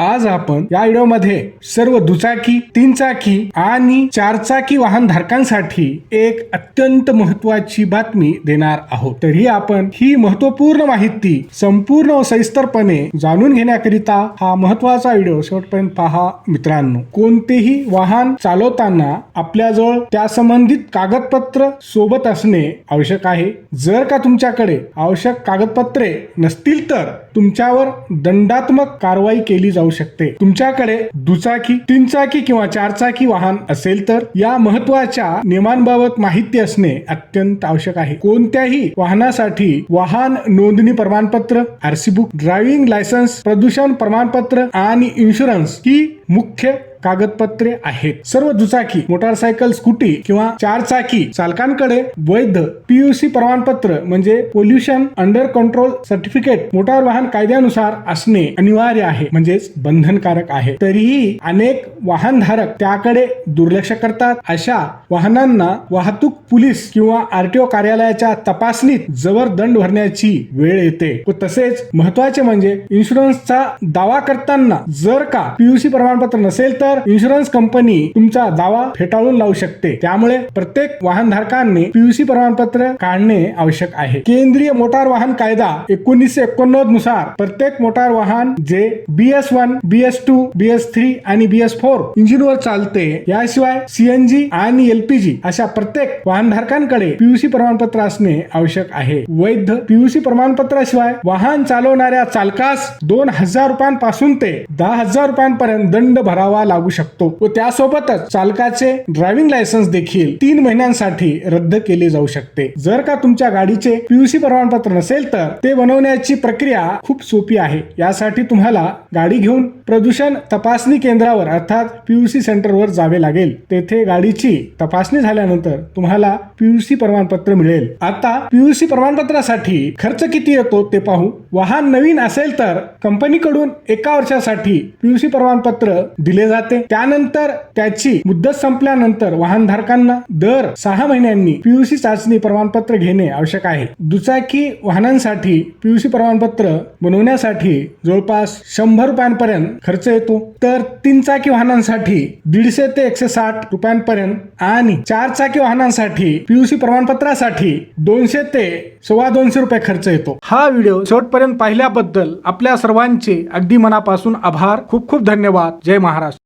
आज आपण या व्हिडिओमध्ये सर्व दुचाकी तीन चाकी आणि चारचाकी वाहन धारकांसाठी एक अत्यंत महत्वाची बातमी देणार आहोत. तरी आपण ही महत्त्वपूर्ण माहिती संपूर्ण व सविस्तरपणे जाणून घेण्याकरिता हा महत्त्वाचा व्हिडिओ शेवटपर्यंत पहा मित्रांनो. कोणतेही वाहन चालवताना आपल्याजवळ त्या संबंधित कागदपत्र सोबत असणे आवश्यक आहे. जर का तुमच्याकडे आवश्यक कागदपत्रे नसतील तर तुमच्यावर दंडात्मक कारवाई केली जाऊ शकते. तुमच्याकडे दुचाकी तीन चाकी किंवा चारचाकी वाहन असेल तर या महत्त्वाच्या नियमांबाबत माहिती असणे अत्यंत आवश्यक आहे. कोणत्याही वाहनासाठी वाहन नोंदणी प्रमाणपत्र आरसी बुक ड्रायव्हिंग लायसन्स प्रदूषण प्रमाणपत्र आणि इन्शुरन्स ही मुख्य कागदपत्रे आहेत. सर्व दुचाकी मोटारसायकल स्कूटी किंवा चार चाकी चालकांकडे वैध पीयूसी प्रमाणपत्र म्हणजे pollution under control certificate motor वाहन कायद्यानुसार असणे अनिवार्य आहे म्हणजेच बंधनकारक आहे. तरीही अनेक वाहनधारक त्याकडे दुर्लक्ष करतात. अशा वाहनांना वाहतूक पोलीस किंवा आरटीओ कार्यालयाच्या तपासणीत जबर दंड भरण्याची वेळ येते. व तसेच महत्त्वाचे म्हणजे इन्शुरन्सचा दावा करताना जर का पीयूसी प्रमाणपत्र नसेल तर इन्शुरन्स कंपनी तुमचा दावा फेटाळून लावू शकते. त्यामुळे प्रत्येक वाहनधारकांनी पीयूसी प्रमाणपत्र काढणे आवश्यक आहे. केंद्रीय मोटार वाहन कायदा एकोणीसशे एकोणनव्वदनुसार प्रत्येक मोटार वाहन जे B S one B S two B S three आणि बी एस फोर इंजिनवर चालते याशिवाय सीएनजी आणि एलपीजी अशा प्रत्येक वाहनधारकांकडे पीयूसी प्रमाणपत्र असणे आवश्यक आहे. वैध पीयूसी प्रमाणपत्राशिवाय वाहन चालवणाऱ्या चालकास दोन हजार रुपयांपासून ते दहा हजार रुपयांपर्यंत दंड भरावा लागतो लागू शकतो व त्यासोबतच चालकाचे ड्रायव्हिंग लायसन्स देखील तीन महिन्यांसाठी रद्द केले जाऊ शकते. जर का तुमच्या गाडीचे पीयूसी प्रमाणपत्र नसेल तर ते बनवण्याची प्रक्रिया खूप सोपी आहे. यासाठी तुम्हाला गाडी घेऊन प्रदूषण तपासणी केंद्रावर अर्थात पीयूसी सेंटरवर जावे लागेल. तेथे गाडीची तपासणी झाल्यानंतर तुम्हाला पीयूसी प्रमाणपत्र मिळेल. आता पीयूसी प्रमाणपत्रासाठी खर्च किती येतो ते पाहू. वाहन नवीन असेल तर कंपनीकडून एका वर्षासाठी पीयूसी प्रमाणपत्र दिले जाते. त्यानंतर त्याची मुदत संपल्यानंतर वाहनधारकांना दर सहा महिन्यांनी पीयूसी चाचणी प्रमाणपत्र घेणे आवश्यक आहे. दुचाकी वाहनांसाठी पीयूसी प्रमाणपत्र बनवण्यासाठी जवळपास शंभर रुपयांपर्यंत खर्च येतो. तर तीन चाकी वाहनांसाठी दीडशे ते एकशे साठ रुपयांपर्यंत आणि चार चाकी वाहनांसाठी पीयूसी प्रमाणपत्रासाठी दोनशे ते सव्वा दोनशे रुपये खर्च येतो. हा व्हिडिओ शेवटपर्यंत पाहिल्याबद्दल आपल्या सर्वांचे अगदी मनापासून आभार. खूप खूप धन्यवाद. जय महाराष्ट्र.